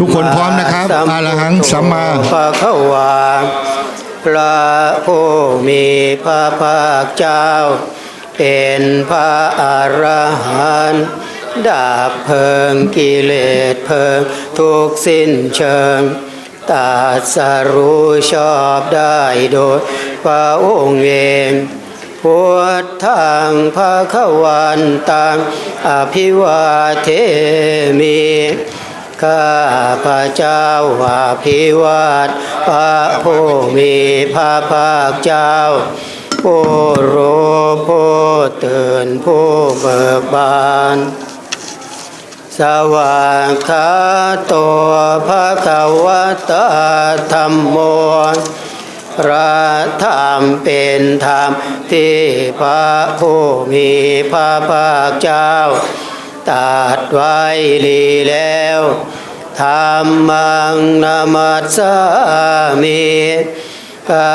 ทุกคนพร้อมนะครับอาระหังสัมมาภะคะวาพระผู้มีพระภาคเจ้า เป็นพระอรหันต์ดับเพลิงกิเลสเพลิงทุกสิ้นเชิงตรัสรู้ชอบได้โดยพระองค์เองพุทธังภะคะวันตังอภิวาเทมิ ข้าพระเจ้าว่าพิวาทพระผู้มีพระภาคเจ้าผู้รู้ผู้ตื่นผู้เบิกบานสวากขาตัวพระขวตาธรรมโมพระธรรมเป็นธรรมที่พระผู้มีพระภาคเจ้า ตรัดไว้ดีแล้วธรรมังนามัสสามิข้า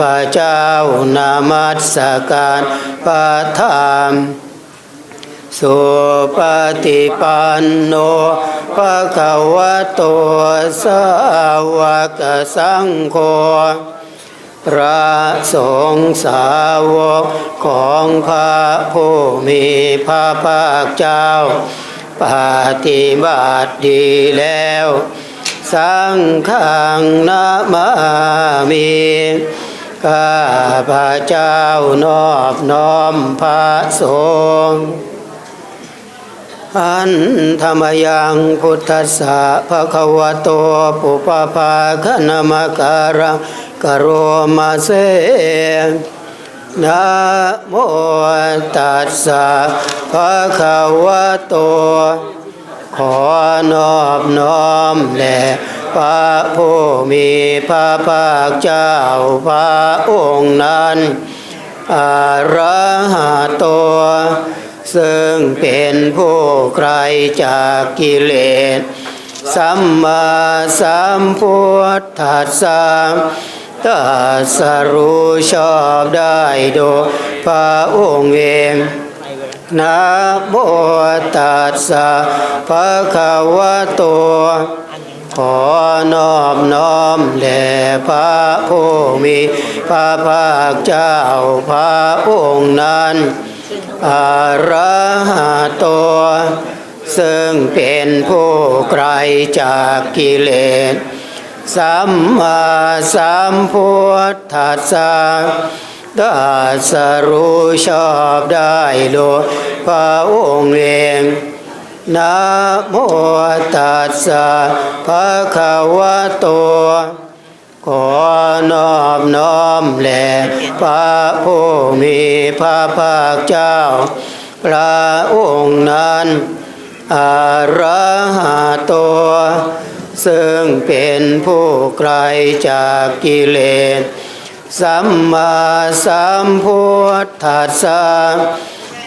พระเจ้านามัสการพระธรรมสุปฏิปันโนภะคะวะโตสาวกสังโฆ พระสงฆ์สาวกของพระผู้มีพระภาคเจ้า ปฏิบัติดีแล้ว สังฆังนามามิข้าพระเจ้านอบน้อมพระสงฆ์อันธรรมยังพุทธสสะภะคะวะโตปุปภาคณมการัง กโรมาเสนะโมตัสสะภะคะวะโต ขอนอบน้อมแด่พระผู้มีพระภาคเจ้าพระองค์นั้นอาระหะโต ซึ่งเป็นผู้ไกลจากกิเลส สัมมาสัมพุทธัสสะ ตรัสรู้ชอบได้โดยพระองค์เองนะโมตัสสะภะคะวะโต ขอนอบน้อมแด่พระผู้มีพระภาคเจ้าพระองค์นั้นอาระหะโต ซึ่งเป็นผู้ไกลจากกิเลส สัมมาสัมพุทธัสสะตรัสรู้ชอบได้โดยพระองค์เองนะโมตัสสะภะคะวะโต ขอนอบน้อมแด่พระผู้มีพระภาคเจ้า พระองค์นั้นอารหะโต ซึ่งเป็นผู้ไกลจากกิเลส สัมมาสัมพุทธัสสะ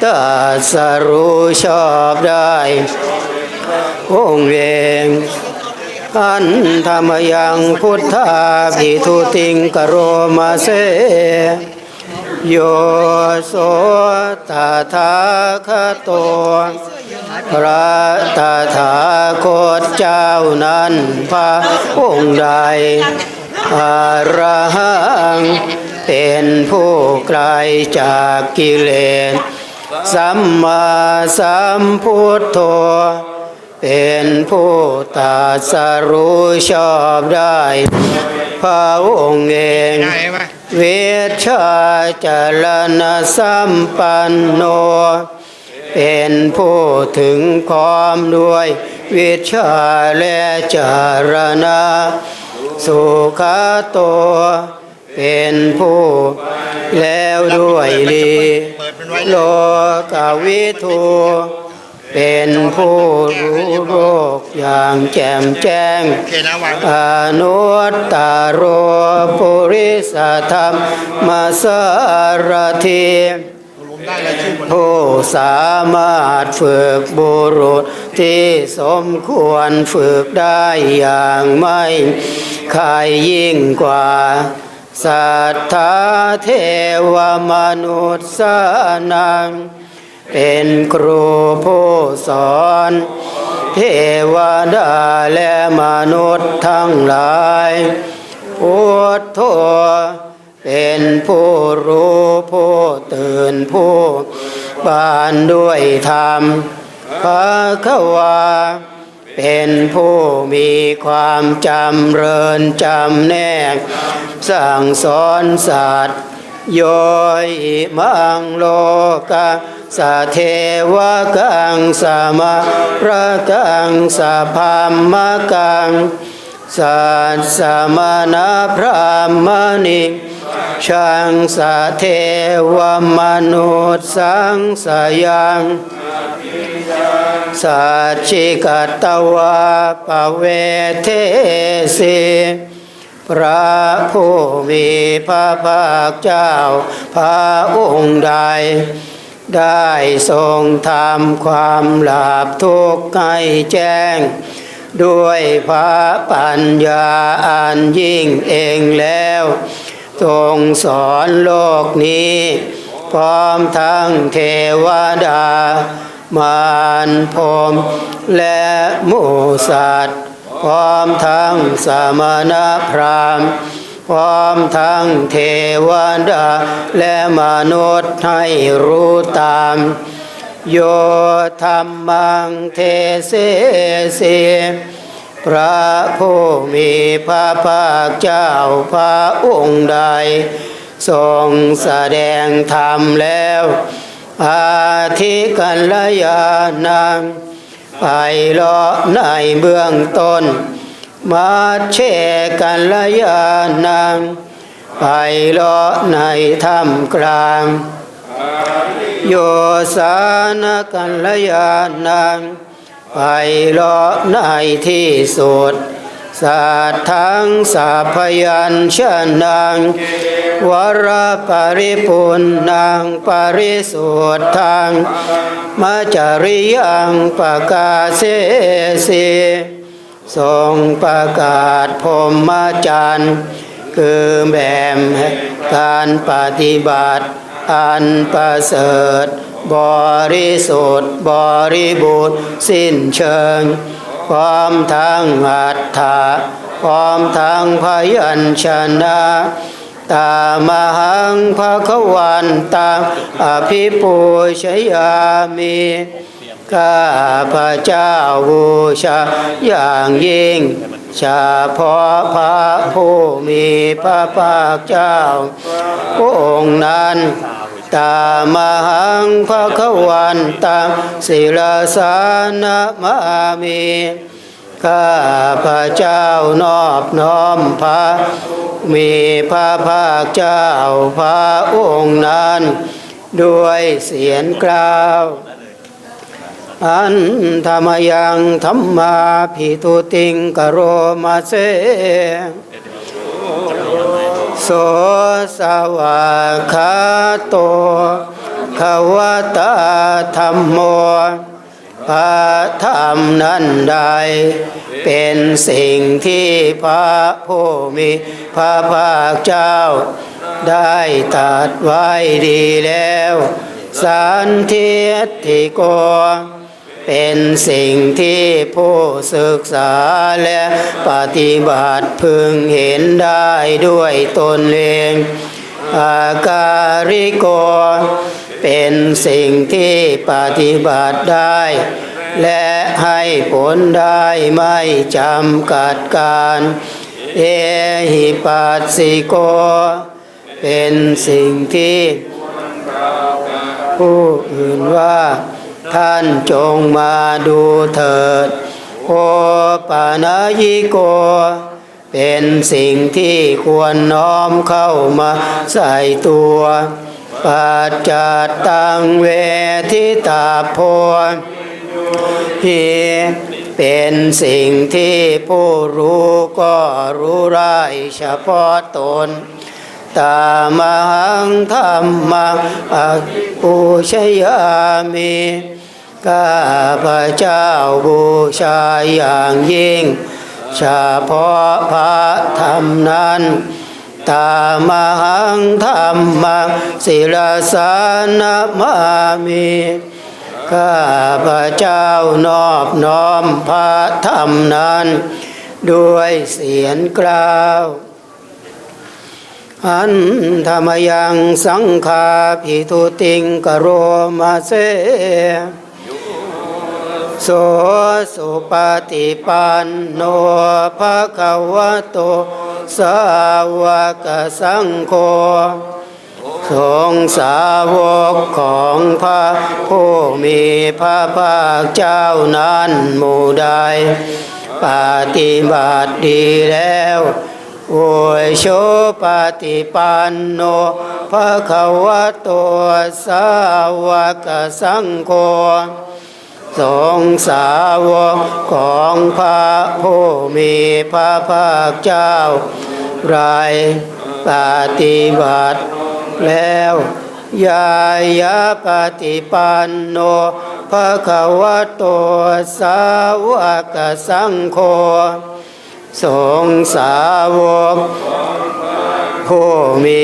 ตรัสรู้ชอบได้องเองอันธรรมยังพุทธาภิทุติงกโรมาเส โยโสตถาคตพระตถาคตเจ้านั้นพระองค์ใดอารหังเป็นผู้ไกลจากกิเลสสัมมาสัมพุทโธเป็นผู้ตรัสรู้ชอบได้ พระองค์เองเวชชาจรณะสัมปันโน เป็นผู้ถึงความด้วยวิชาและจารณะ สุขาโต เป็นผู้แล้วด้วยดีโลกวิทู เป็นผู้รู้โลกอย่างแจ่มแจ้ง อนุตตโรปุริสธรรมมาสารทีผู้สามารถฝึกบุรุษที่สมควรฝึกได้อย่างไม่ใครยิ่งกว่าสัทธาเทวมนุษย์สานัง เป็นครูผู้สอน เทวดาและมนุษย์ทั้งหลายพุทโธเป็นผู้รู้ผู้ตื่นผู้บานด้วยธรรมพระควาเป็นผู้มีความจำเริญจำแนก สั่งสอนสัตว์ โยอิมังโลกะสะเทวะกังสะมะระกังสะพามมะกังสัตสมานาพรามณิช่างสะเทวมนุษสังสยังสัจจิกตตวาปเวเทสี พระผู้มีพระภาคเจ้า พระองค์ใด ได้ทรงทำความหลาบทุกข์ให้แจ้ง ด้วยพระปัญญาอันยิ่งเองแล้ว ทรงสอนโลกนี้ พร้อมทั้งเทวดามารพรมและหมูสัตว์ พร้อมทั้งสมณพราหมณ์พร้อมทั้งเทวดาและมนุษย์ให้รู้ตาม โยธรรมังเทเสเสพระผู้มีพระภาคเจ้าพระองค์ใด ทรงแสดงธรรมแล้ว อาทิกัลยานัง ไปเลาะในเบื้องต้น มาเชกันละยานังไปเลาะในถ้ำกลางโยสานกัละยานังไปเลาะในที่สุดสัตทั้งสัพพยัญชนัง วรปริปุณนังปริสุทธังมัจริยังประกาศเสสีทรงประกาศพรหมจรรย์คือแบบการปฏิบัติ อันประเสริฐ บริสุทธิ์บริบูรณ์สิ้นเชิง พร้อมทั้งอัตถะพร้อมทั้งพยัญชนะ ตามหังภะคะวันตังอภิปูชยามิข้าพระเจ้าบูชาอย่างยิ่งเฉพาะพระผู้มีพระภาคเจ้าพระองค์นั้นตามหังภะคะวันตังศิลสานะมามิ ข้าพระเจ้านอบน้อมพระมีพระภาคเจ้าพระองค์นั้น ด้วยเสียงกล่าว อันธรรมยังธรรมาพิทุติงกโรมาเสโสสวาคาโตขวตาธรรมโม พระธรรมนั้นใด เป็นสิ่งที่พระผู้มีพระภาคเจ้า ได้ตรัดไว้ดีแล้ว สันทิติโกเป็นสิ่งที่ผู้ศึกษาและปฏิบัติพึงเห็นได้ด้วยตนเอง อาการิโก เป็นสิ่งที่ปฏิบัติได้ และให้ผลได้ไม่จำกัดการ เอหิปัสสิโก เป็นสิ่งที่ผู้อื่นว่าท่านจงมาดูเถิด โอปานายิโก เป็นสิ่งที่ควรน้อมเข้ามาใส่ตัว ปัจจัตตังเวทิตาโพฮีเป็นสิ่งที่ผู้รู้ก็รู้ได้เฉพาะตนตามหังธรรมังอปูชยามิข้าพระเจ้าบูชาอย่างยิ่งเฉพาะพระธรรมนั้น ตามหังธรรมังศิลสานมามิข้าพระเจ้านอบน้อมพระธรรมนั้น ด้วยเสียงกล่าวอันธรรมยังสังฆาพิทุติงกโรมาเสโสสุปฏิปันโนภะคะวะโต สาวกสังโฆสงสาวกของพระผู้มีพระภาคเจ้านั้นหมู่ใดปฏิบัติดีแล้วโอยโชปฏิปันโนภะคะวะโตสาวกสังโฆ สงสาวกของพระผู้มีพระภาคเจ้าไรปฏิบัติแล้วยายาปฏิปันโนภะคะวะโตสาวกสังโฆสงสาวกผู้มี